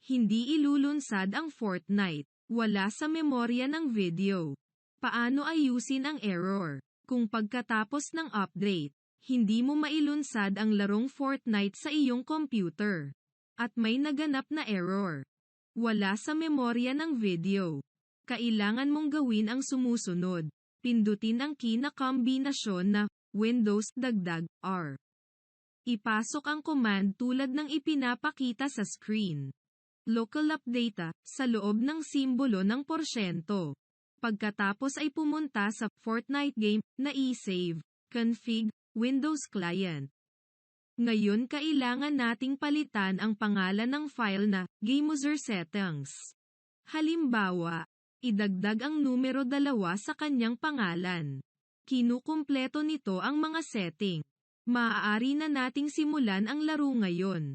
Hindi ilulunsad ang Fortnite. Wala sa memorya ng video. Paano ayusin ang error? Kung pagkatapos ng update, hindi mo mailunsad ang larong Fortnite sa iyong computer. At may naganap na error. Wala sa memorya ng video. Kailangan mong gawin ang sumusunod. Pindutin ang key na kombinasyon na Windows dagdag R. Ipasok ang command tulad ng ipinapakita sa screen. Local update sa loob ng simbolo ng porsyento. Pagkatapos ay pumunta sa Fortnite game na i-save, config, Windows Client. Ngayon kailangan nating palitan ang pangalan ng file na GameUser Settings. Halimbawa, idagdag ang numero dalawa sa kanyang pangalan. Kinukumpleto nito ang mga setting. Maaari na nating simulan ang laro ngayon.